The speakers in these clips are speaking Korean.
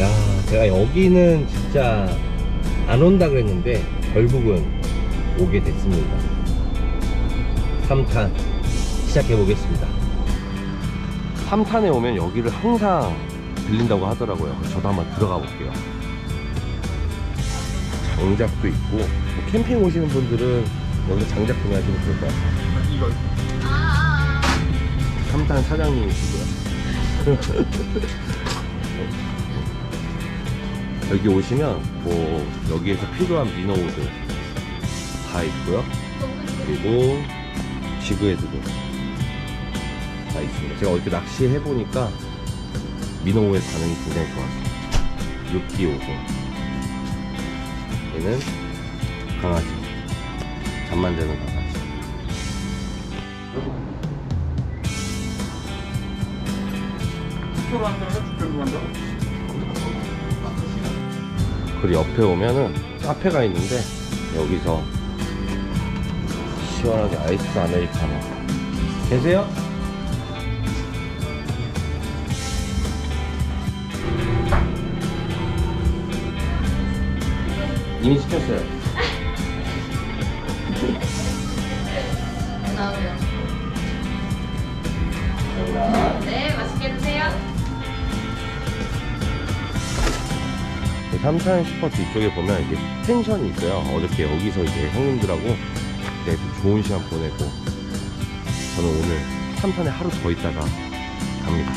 야, 제가 여기는 진짜 안 온다 그랬는데 결국은 오게 됐습니다. 3탄 시작해 보겠습니다. 3탄에 오면 여기를 항상 들린다고 하더라고요. 저도 한번 들어가 볼게요. 장작도 있고 뭐 캠핑 오시는 분들은 여기서 장작 구매하시면 좋을 것 같아요. 이거 3탄 사장님이시고요. 여기 오시면 뭐 여기에서 필요한 미노우드 다 있고요. 그리고 지그헤드도 다 있습니다. 제가 어저께 낚시해 보니까 미노우의 반응이 굉장히 좋았어요. 6기오고 얘는 강아지 잠만 자는 강아지. 숙소로 한다고 죽전도 간다고? 그리고 옆에 오면은 카페가 있는데 여기서 시원하게 아이스 아메리카노 계세요? 이미 시켰어요 나오세요. 네, 삼산 슈퍼 뒤쪽에 보면 이제 펜션이 있어요. 어저께 여기서 이제 형님들하고 네, 또 좋은 시간 보내고 저는 오늘 삼산에 하루 더 있다가 갑니다.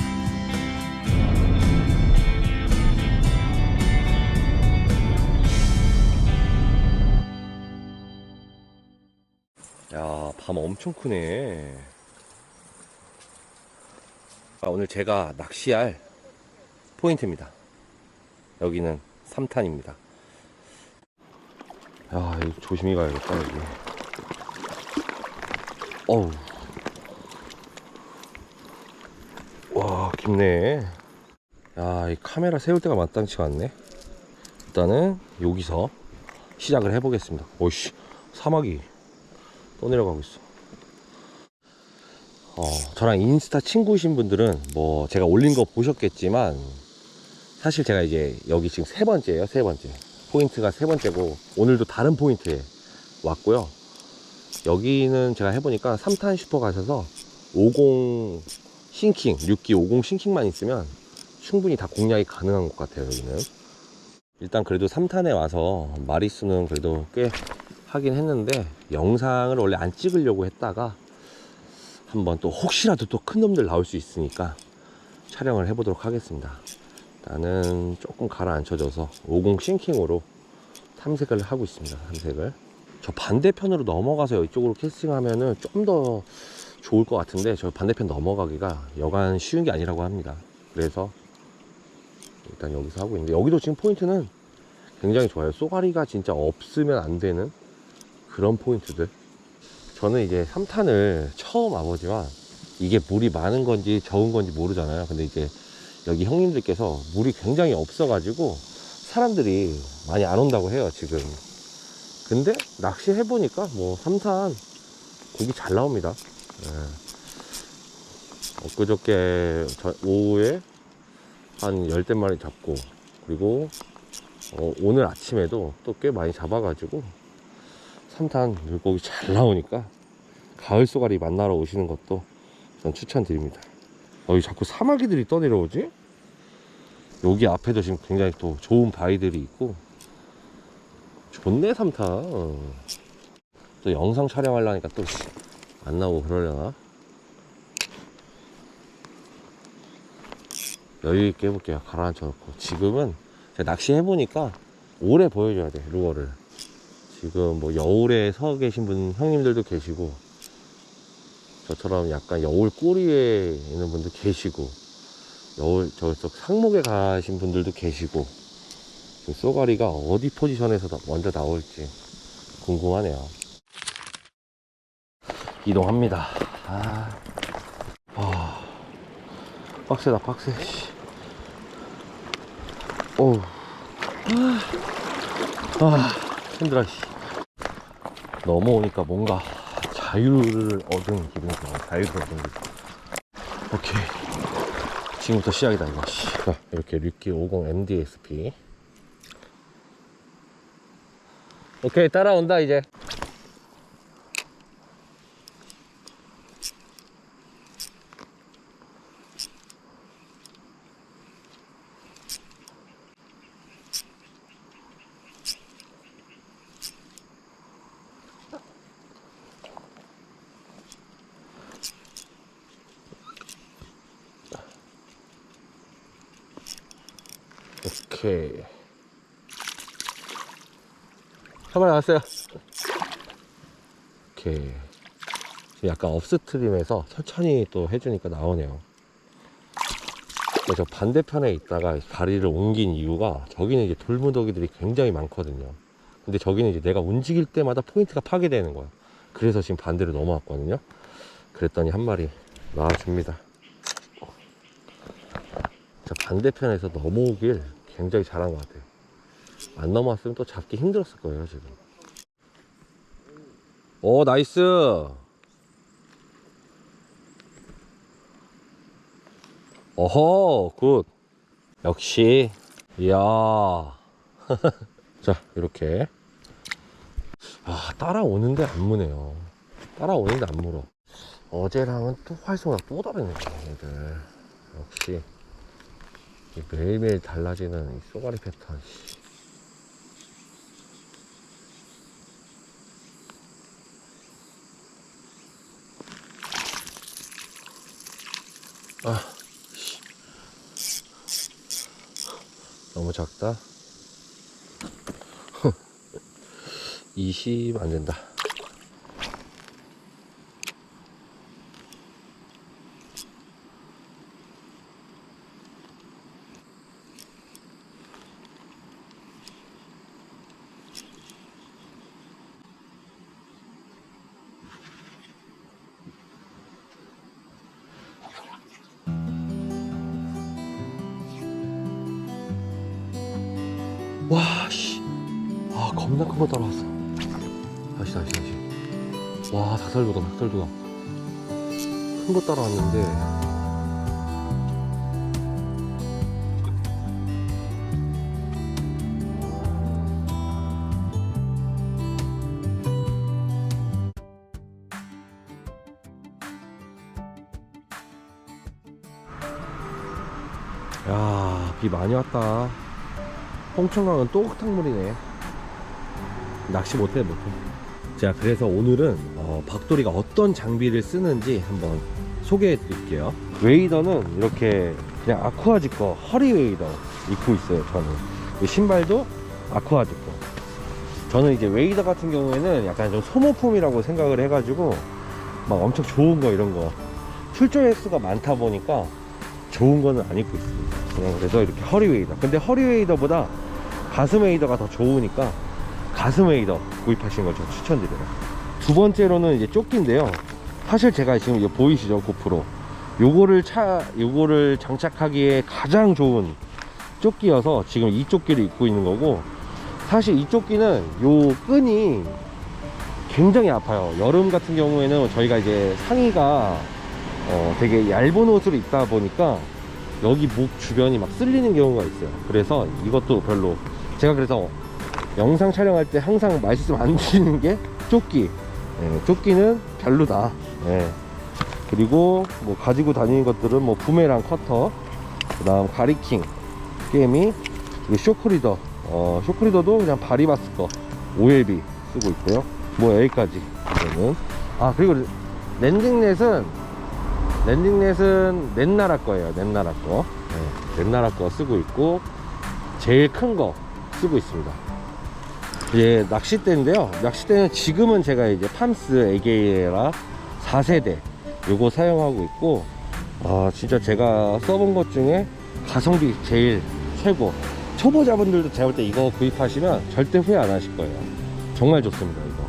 야, 밤 엄청 크네. 아, 오늘 제가 낚시할 포인트입니다. 여기는 3탄입니다. 야, 이거 조심히 가야겠다, 여기. 어우. 와, 깊네. 야, 이 카메라 세울 때가 마땅치가 않네. 일단은 여기서 시작을 해보겠습니다. 오씨, 사막이 떠내려가고 있어. 어, 저랑 인스타 친구신 분들은 뭐 제가 올린 거 보셨겠지만 사실 제가 이제 여기 지금 세 번째예요 세 번째. 포인트가 세 번째고 오늘도 다른 포인트에 왔고요. 여기는 제가 해보니까 3탄 슈퍼 가셔서 50 싱킹 6기 50 싱킹만 있으면 충분히 다 공략이 가능한 것 같아요 여기는. 일단 그래도 3탄에 와서 마리수는 그래도 꽤 하긴 했는데 영상을 원래 안 찍으려고 했다가 한번 또 혹시라도 또 큰 놈들 나올 수 있으니까 촬영을 해보도록 하겠습니다 나는 조금 가라앉혀져서 50 싱킹으로 탐색을 하고 있습니다. 탐색을. 저 반대편으로 넘어가서 이쪽으로 캐스팅하면은 좀 더 좋을 것 같은데 저 반대편 넘어가기가 여간 쉬운 게 아니라고 합니다. 그래서 일단 여기서 하고 있는데 여기도 지금 포인트는 굉장히 좋아요. 쏘가리가 진짜 없으면 안 되는 그런 포인트들. 저는 이제 3탄을 처음 와보지만 이게 물이 많은 건지 적은 건지 모르잖아요. 근데 이제 여기 형님들께서 물이 굉장히 없어가지고 사람들이 많이 안 온다고 해요 지금. 근데 낚시 해보니까 뭐 삼산 고기 잘 나옵니다. 예. 엊그저께 저- 오후에 한 열댓 마리 잡고 그리고 어, 오늘 아침에도 또 꽤 많이 잡아가지고 삼탄 물고기 잘 나오니까 가을 쏘가리 만나러 오시는 것도 전 추천드립니다 어, 이 자꾸 사마귀들이 떠내려오지? 여기 앞에도 지금 굉장히 또 좋은 바위들이 있고. 좋네 삼타. 또 영상 촬영하려니까 또 안 나오고 그러려나? 여유 있게 해볼게요 가라앉혀 놓고. 지금은 제가 낚시 해보니까 오래 보여줘야 돼 루어를. 지금 뭐 여울에 서 계신 분 형님들도 계시고 저처럼 약간 여울 꼬리에 있는 분도 계시고 여울 저쪽 상목에 가신 분들도 계시고 지금 쏘가리가 어디 포지션에서 나- 먼저 나올지 궁금하네요. 이동합니다. 아, 아. 빡세다 빡세. 씨. 어우. 아, 아. 힘들어 씨. 넘어오니까 뭔가 자유를 얻은 기분이 들어요. 자유를 얻은 기분. 오케이. 지금부터 시작이다, 이거. 씨. 자, 이렇게 류키 50 MDSP. 오케이, 따라온다, 이제. 오케이. 한번 나왔어요. 오케이. 약간 업스트림에서 천천히 또 해주니까 나오네요. 저 반대편에 있다가 다리를 옮긴 이유가 저기는 이제 돌무더기들이 굉장히 많거든요. 근데 저기는 이제 내가 움직일 때마다 포인트가 파괴되는 거야. 그래서 지금 반대로 넘어왔거든요. 그랬더니 한 마리 나와줍니다. 저 반대편에서 넘어오길 굉장히 잘한 것 같아요. 안 넘어왔으면 또 잡기 힘들었을 거예요, 지금. 오, 나이스! 어허, 굿! 역시, 이야. 자, 이렇게. 아, 따라오는데 안 무네요. 따라오는데 안 물어. 어제랑은 또 활성화 또 다르네, 얘들. 역시. 이 매일매일 달라지는 이 쏘가리 패턴. 씨. 아, 씨. 너무 작다. 20 안 된다. 겁나 큰 거 따라왔어. 다시, 다시, 다시. 와, 닭살도다, 닭살도다. 큰 거 따라왔는데. 야, 비 많이 왔다. 홍천강은 또 흙탕물이네. 낚시 못해 못해. 자 그래서 오늘은 어, 박돌이가 어떤 장비를 쓰는지 한번 소개해 드릴게요. 웨이더는 이렇게 그냥 아쿠아지 거 허리 웨이더 입고 있어요. 저는 이 신발도 아쿠아지 거. 저는 이제 웨이더 같은 경우에는 약간 좀 소모품이라고 생각을 해가지고 막 엄청 좋은 거 이런 거 출조 횟수가 많다 보니까 좋은 거는 안 입고 있습니다. 그래서 이렇게 허리 웨이더. 근데 허리 웨이더보다 가슴 웨이더가 더 좋으니까 가슴 웨이더 구입하시는 걸저 추천드려요. 두 번째로는 이제 조끼인데요. 사실 제가 지금 이거 보이시죠? 고프로. 요거를 차, 요거를 장착하기에 가장 좋은 조끼여서 지금 이 조끼를 입고 있는 거고 사실 이 조끼는 요 끈이 굉장히 아파요. 여름 같은 경우에는 저희가 이제 상의가 어, 되게 얇은 옷을 입다 보니까 여기 목 주변이 막 쓸리는 경우가 있어요. 그래서 이것도 별로 제가 그래서 영상 촬영할 때 항상 말씀 안 드리는 게 조끼. 예, 조끼는 별로다. 예. 그리고 뭐 가지고 다니는 것들은 뭐 부메랑 커터, 그 다음 가리킹, 게임이 쇼크리더. 어, 쇼크리더도 그냥 바리바스 거 OLB 쓰고 있고요. 뭐 여기까지 이거는. 아 그리고 랜딩넷은 랜딩넷은 넷나라 거예요. 넷나라 거. 네, 넷나라 거 쓰고 있고 제일 큰 거 쓰고 있습니다. 예, 낚싯대인데요. 낚싯대는 지금은 제가 이제 팜스 에게이라 4세대 요거 사용하고 있고 아 진짜 제가 써본 것 중에 가성비 제일 최고. 초보자분들도 제가 볼 때 이거 구입하시면 절대 후회 안 하실 거예요. 정말 좋습니다, 이거.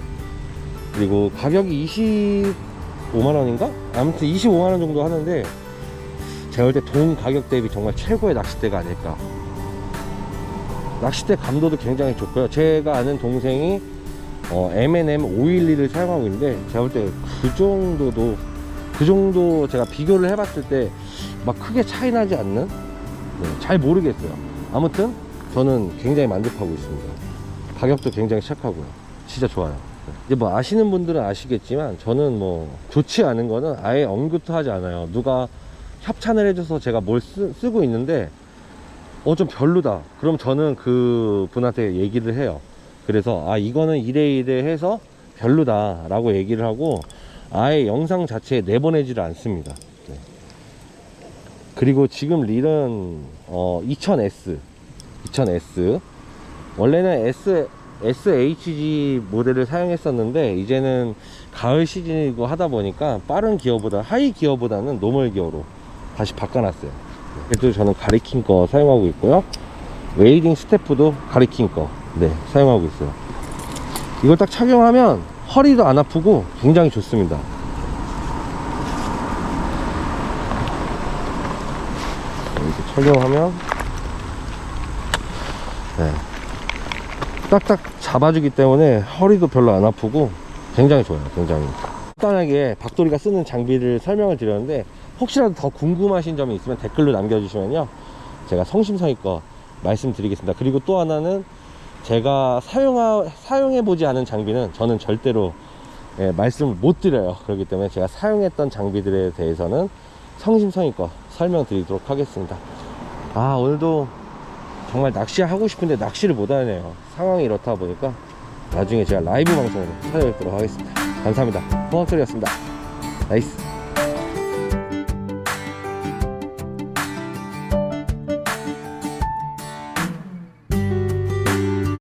그리고 가격이 25만 원인가? 아무튼 25만 원 정도 하는데 제가 볼 때 돈 가격 대비 정말 최고의 낚싯대가 아닐까. 낚싯대 감도도 굉장히 좋고요. 제가 아는 동생이 어, M&M 512를 사용하고 있는데 제가 볼 때 그 정도도 그 정도 제가 비교를 해봤을 때 막 크게 차이 나지 않는 네, 잘 모르겠어요. 아무튼 저는 굉장히 만족하고 있습니다. 가격도 굉장히 착하고요. 진짜 좋아요. 네. 이제 뭐 아시는 분들은 아시겠지만 저는 뭐 좋지 않은 거는 아예 언급도 하지 않아요. 누가 협찬을 해줘서 제가 뭘 쓰, 쓰고 있는데 어 좀 별로다. 그럼 저는 그 분한테 얘기를 해요. 그래서 아 이거는 이래 이래 해서 별로다 라고 얘기를 하고 아예 영상 자체에 내보내지를 않습니다. 네. 그리고 지금 릴은 어 2000S 2000S 원래는 S SHG 모델을 사용했었는데 이제는 가을 시즌이고 하다 보니까 빠른 기어보다 하이 기어보다는 노멀 기어로 다시 바꿔놨어요. 그래도 저는 가리킨 거 사용하고 있고요. 웨이딩 스태프도 가리킨 거 네, 사용하고 있어요. 이걸 딱 착용하면 허리도 안 아프고 굉장히 좋습니다. 이렇게 착용하면 네. 딱딱 잡아주기 때문에 허리도 별로 안 아프고 굉장히 좋아요 굉장히 간단하게 박돌이가 쓰는 장비를 설명을 드렸는데 혹시라도 더 궁금하신 점이 있으면 댓글로 남겨주시면요 제가 성심성의껏 말씀드리겠습니다 그리고 또 하나는 제가 사용하, 사용해보지 않은 장비는 저는 절대로 예, 말씀을 못 드려요 그렇기 때문에 제가 사용했던 장비들에 대해서는 성심성의껏 설명드리도록 하겠습니다 아 오늘도 정말 낚시하고 싶은데 낚시를 못 하네요. 상황이 이렇다 보니까 나중에 제가 라이브 방송으로 찾아뵙도록 하겠습니다. 감사합니다. 홍학철이었습니다. 나이스.